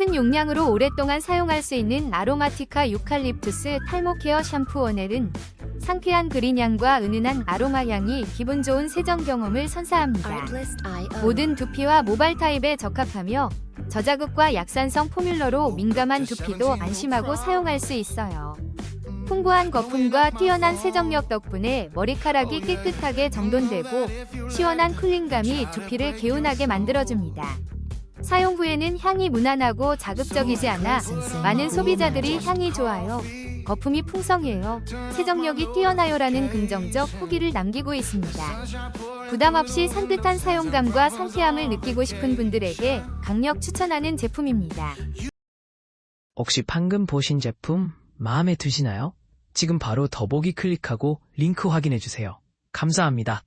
큰 용량으로 오랫동안 사용할 수 있는 아로마티카 유칼립투스 탈모 케어 샴푸 원액은 상쾌한 그린 향과 은은한 아로마 향이 기분 좋은 세정 경험을 선사합니다. 모든 두피와 모발 타입에 적합하며 저자극과 약산성 포뮬러로 민감한 두피도 안심하고 사용할 수 있어요. 풍부한 거품과 뛰어난 세정력 덕분에 머리카락이 깨끗하게 정돈되고 시원한 쿨링감이 두피를 개운하게 만들어줍니다. 사용 후에는 향이 무난하고 자극적이지 않아 많은 소비자들이 향이 좋아요. 거품이 풍성해요. 세정력이 뛰어나요라는 긍정적 후기를 남기고 있습니다. 부담 없이 산뜻한 사용감과 상쾌함을 느끼고 싶은 분들에게 강력 추천하는 제품입니다. 혹시 방금 보신 제품 마음에 드시나요? 지금 바로 더보기 클릭하고 링크 확인해 주세요. 감사합니다.